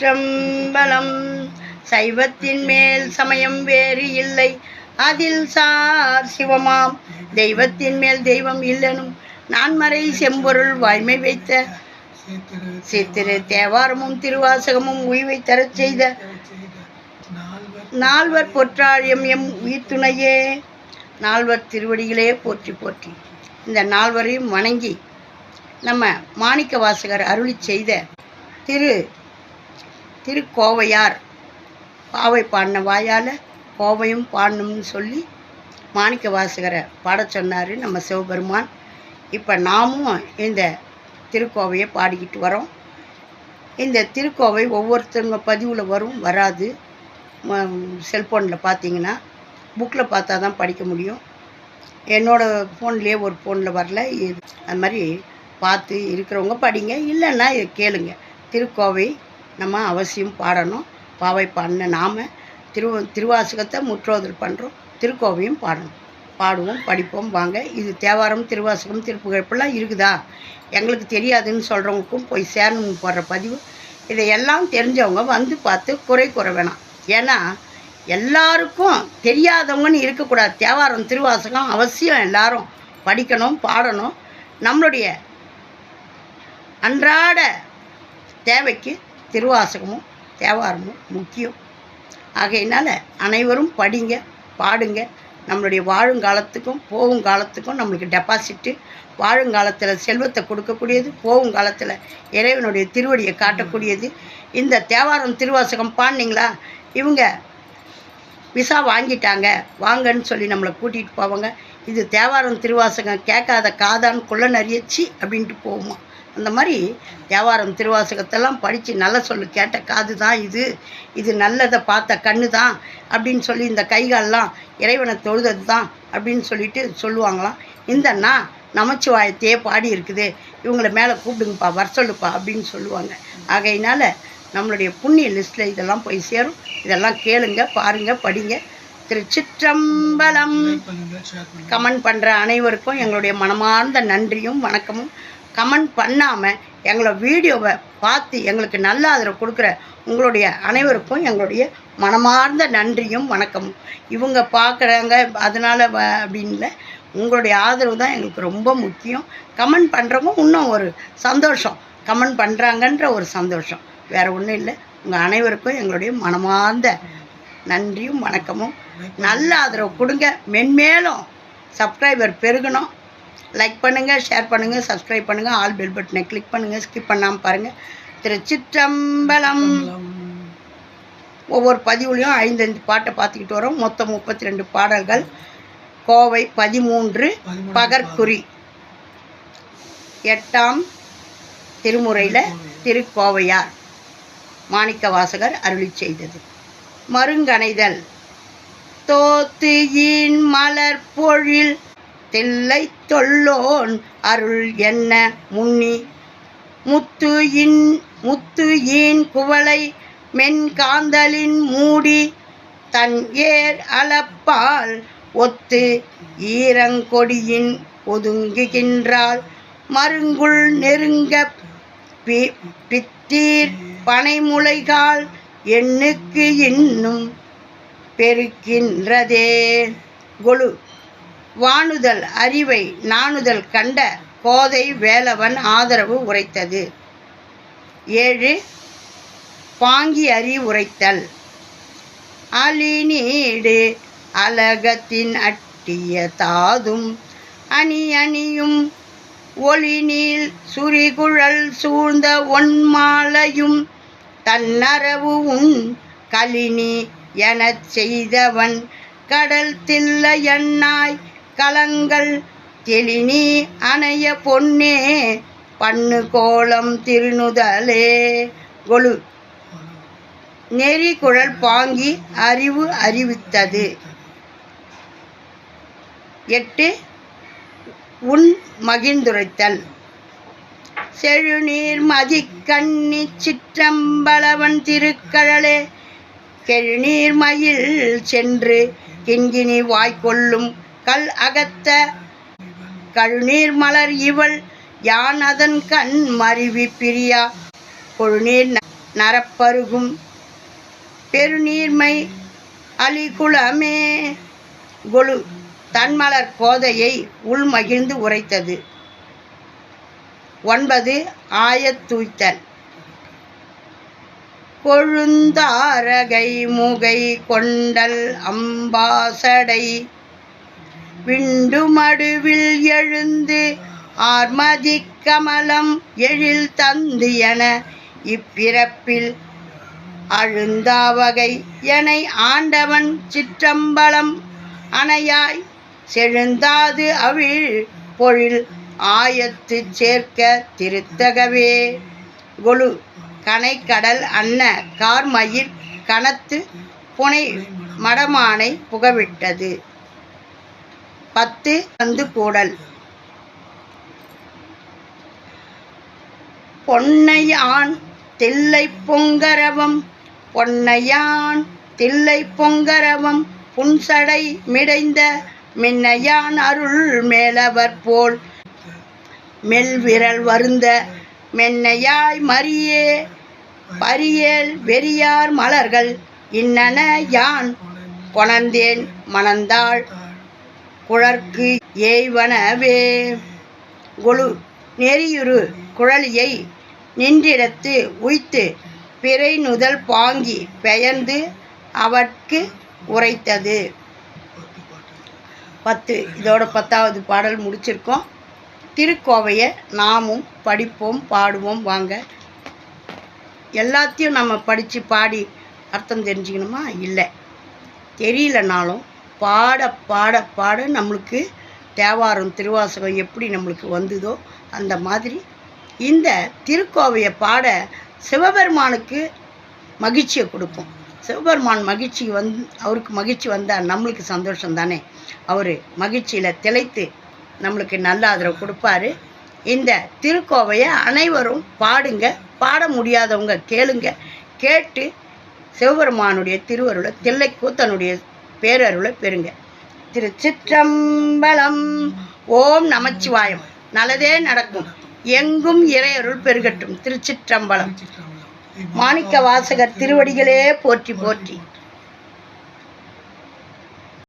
திருச்சிற்றம்பலம் சைவத்தின் மேல் சமயம் வேறு இல்லை. அதில் சார் சிவமாம். தெய்வத்தின் மேல் தெய்வம் இல்லனும். நான்மறை செம்பொருள் வாய்மை வைத்த. சித்திரு தேவாரமும் திருவாசகமும் உய்வை தரச் செய்த. நால்வர் பொற்றாழியம் எம் உயிர் துணையே நால்வர் திருவடிகளே போற்றி போற்றி. இந்த நால்வரையும் வணங்கி நம்ம மாணிக்க வாசகர் அருளி செய்த திரு திருக்கோவையார். பாவை பாடின வாயால் கோவையும் பாடணும்னு சொல்லி மாணிக்க வாசகரை பாட சொன்னார் நம்ம சிவபெருமான். இப்போ நாமும் இந்த திருக்கோவையை பாடிக்கிட்டு வரோம். இந்த திருக்கோவை ஒவ்வொருத்தவங்க பதிவில் வரும் வராது. செல்ஃபோனில் பார்த்தீங்கன்னா புக்கில் பார்த்தா தான் படிக்க முடியும். என்னோடய ஃபோன்லேயே ஒரு ஃபோனில் வரல. இது அது மாதிரி பார்த்து இருக்கிறவங்க படிங்க. இல்லைன்னா கேளுங்க. திருக்கோவை நம்ம அவசியம் பாடணும். பாவை பாடின நாம் திரு திருவாசகத்தை முற்றோதல் பண்ணுறோம் திருக்கோவையும் பாடணும். பாடுவோம் படிப்போம் வாங்க. இது தேவாரம் திருவாசகம் திருப்புகழ் இப்படிலாம் இருக்குதா? எங்களுக்கு தெரியாதுன்னு சொல்கிறவங்களுக்கும் போய் சேரணும் போடுற பதிவு. இதையெல்லாம் தெரிஞ்சவங்க வந்து பார்த்து குறை கூற வேணாம். ஏன்னா எல்லாருக்கும் தெரியாதவங்கன்னு இருக்கக்கூடாது. தேவாரம் திருவாசகம் அவசியம் எல்லாரும். படிக்கணும் பாடணும். நம்மளுடைய அன்றாட தேவைக்கு திருவாசகமும் தேவாரமும் முக்கியம். ஆகையினால் அனைவரும் படிங்க பாடுங்க. நம்மளுடைய வாழுங்காலத்துக்கும் போகும் காலத்துக்கும் நம்மளுக்கு டெபாசிட்டு வாழுங்காலத்தில் செல்வத்தை கொடுக்கக்கூடியது போகும் காலத்தில் இறைவனுடைய திருவடியை காட்டக்கூடியது. இந்த தேவாரம் திருவாசகம் பாடினீங்களா? இவங்க விசா வாங்கிட்டாங்க. வாங்கன்னு சொல்லி நம்மளை கூட்டிகிட்டு போவாங்க. இது தேவாரம் திருவாசகம் கேட்காத காதான்னு குள்ள நறியச்சி அப்படின்ட்டு போகுமா? அந்த மாதிரி தேவாரம் திருவாசகத்தெல்லாம் படித்து நல்ல சொல்லு கேட்ட காது தான் இது. இது நல்லதை பார்த்த கண்ணு தான் அப்படின்னு சொல்லி இந்த கைகாலெலாம் இறைவனை தொழுதது தான் அப்படின்னு சொல்லிட்டு சொல்லுவாங்களாம். இந்த அண்ணா நமச்சிவாயத்தையே பாடி இருக்குது. இவங்களை மேலே கூப்பிடுங்கப்பா வர சொல்லுப்பா அப்படின்னு சொல்லுவாங்க. ஆகையினால நம்மளுடைய புண்ணிய லிஸ்ட்டில் இதெல்லாம் போய் சேரும். இதெல்லாம் கேளுங்க பாருங்க படிங்க. திருச்சிற்றம்பலம். கமெண்ட் பண்ணுற அனைவருக்கும் எங்களுடைய மனமார்ந்த நன்றியும் வணக்கமும். கமெண்ட் பண்ணாமல் எங்களை வீடியோவை பார்த்து எங்களுக்கு நல்ல ஆதரவு கொடுக்குற உங்களுடைய அனைவருக்கும் எங்களுடைய மனமார்ந்த நன்றியும் வணக்கமும். இவங்க பார்க்குறாங்க அதனால் வ அப்படின்ல. உங்களுடைய ஆதரவு தான் எங்களுக்கு ரொம்ப முக்கியம். கமெண்ட் பண்ணுறவங்க இன்னும் ஒரு சந்தோஷம். கமெண்ட் பண்ணுறாங்கன்ற ஒரு சந்தோஷம். வேறு ஒன்றும் இல்லை. உங்கள் அனைவருக்கும் எங்களுடைய மனமார்ந்த நன்றியும் வணக்கமும். நல்ல ஆதரவு கொடுங்க. மென்மேலும் சப்ஸ்கிரைபர் பெருகணும். லைக் பண்ணுங்கள் ஷேர் பண்ணுங்கள் சப்ஸ்கிரைப் பண்ணுங்கள் ஆல் பெல் பட்டனை கிளிக் பண்ணுங்கள் ஸ்கிப் பண்ணாமல் பாருங்கள் திருச்சிற்றம்பலம். ஒவ்வொரு பதிவுலையும் ஐந்தஞ்சு பாட்டை பார்த்துக்கிட்டு வரோம். மொத்தம் முப்பத்தி ரெண்டு பாடல்கள். கோவை பதிமூன்று பகற்குறி. எட்டாம் திருமுறையில் திருக்கோவையார். மாணிக்க வாசகர் அருளி செய்தது. மருங்கணைதல். தோத்துயின் மலர் பொழில் தில்லை தொல்லோன் அருள் என்ன முன்னி? முத்து இன் முத்து ஈன் குவளை மென்காந்தலின் மூடி தன் ஏர் அளப்பால் ஒத்து ஈரங்கொடியின் ஒதுங்குகின்றாள் மருங்குள் நெருங்க பி பித்தீர் பனைமுளைகால் எண்ணுக்கு இன்னும் பெருக்கின்றதே? கொழு வாணுதல் அறிவை நாணுதல் கண்ட கோதை வேலவன் ஆதரவு உரைத்தது. ஏழு. பாங்கி அறி உரைத்தல். அலிநீடு அலகத்தின் அட்டிய தாதும் அணி அணியும் ஒளிநீள் சுரிகுழல் சூழ்ந்த ஒன்மாலையும் தன்னரவு உன் கலினி எனச் செய்தவன் கடல் தில்ல எண்ணாய் கலங்கள் தெளினி அணைய பொன்னே பண்ணு கோலம் திருநுதலே நெறி நெறிகுழல் பாங்கி அறிவு அறிவித்தது. எட்டு உன் மகிழ்ந்துரைத்தல். செழுநீர் மதிக்கண்ணி சிற்றம்பலவன் திருக்கழலே. கெழுநீர் மயில் சென்று கிண்கினி வாய்க்கொள்ளும் கல் அகத்த. கழுநீர் மலர் இவள் யான் அதன் கண் மருவி பிரியா. கொழுநீர் ந- நரப்பருகும் பெருநீர்மை அலிகுலமே. கொலு தன்மலர் கோதையை உள்மகிழ்ந்து உரைத்தது. ஒன்பது ஆயத்தூய்த்தல். கொழுந்தாரகை முகை கொண்டல் அம்பாசடை. விண்டுமடுவில் எழுந்து ஆர்மதி கமலம் எழில் தந்து என இப்பிறப்பில் அழுந்தாவகை எனை ஆண்டவன் சிற்றம்பலம் அணையாய் செழுந்தாது அவிழ் பொழில் ஆயத்து சேர்க்க திருத்தகவே. கொலு கனைக்கடல் அன்ன கார்மயிர் கனத்து புனை மடமானை புகவிட்டது. பத்து வந்து கூடல். பொன்னையான் தில்லை பொங்கரவம். பொன்னையான் தில்லை பொங்கரவம். புன்சடை மிடைந்த மின்னையான் அருள் மேலவர் போல் மெல்விரல் வருந்த மென்னையாய் மரியே. பரியேல் வெறியார் மலர்கள் இன்னன யான்? கொணர்ந்தேன் மணந்தாள் குழற்கு ஏய்வனவே. கொழு நெறியுறு குழலியை நின்றிடத்து உய்த்து பிறை நுதல் பாங்கி பெயர்ந்து அவற்கு உரைத்தது. பத்து. இதோட பத்தாவது பாடல் முடிச்சிருக்கோம். திருக்கோவையை நாமும் படிப்போம் பாடுவோம் வாங்க. எல்லாத்தையும் நம்ம படித்து பாடி அர்த்தம் தெரிஞ்சுக்கணுமா? இல்லை. தெரியலனாலும் பாட பாட பாட நம்மளுக்கு தேவாரம் திருவாசகம் எப்படி நம்மளுக்கு வந்ததோ அந்த மாதிரி இந்த திருக்கோவையை பாட சிவபெருமானுக்கு மகிழ்ச்சியை கொடுப்போம். சிவபெருமான் மகிழ்ச்சி வந் அவருக்கு மகிழ்ச்சி வந்தால் நம்மளுக்கு சந்தோஷம் தானே? அவர் மகிழ்ச்சியில் திளைத்து நம்மளுக்கு நல்ல ஆதரவு கொடுப்பாரு. இந்த திருக்கோவையை அனைவரும் பாடுங்க பாட முடியாதவங்க கேளுங்க. கேட்டு சிவபெருமானுடைய திருவருளை தில்லை கூத்தனுடைய பேரருளை பெறுங்க. திருச்சிற்றம்பலம் ஓம் நமச்சிவாயம். நல்லதே நடக்கும். எங்கும் இறையருள் பெருகட்டும். திருச்சிற்றம்பலம் மாணிக்க வாசகர் திருவடிகளே போற்றி போற்றி.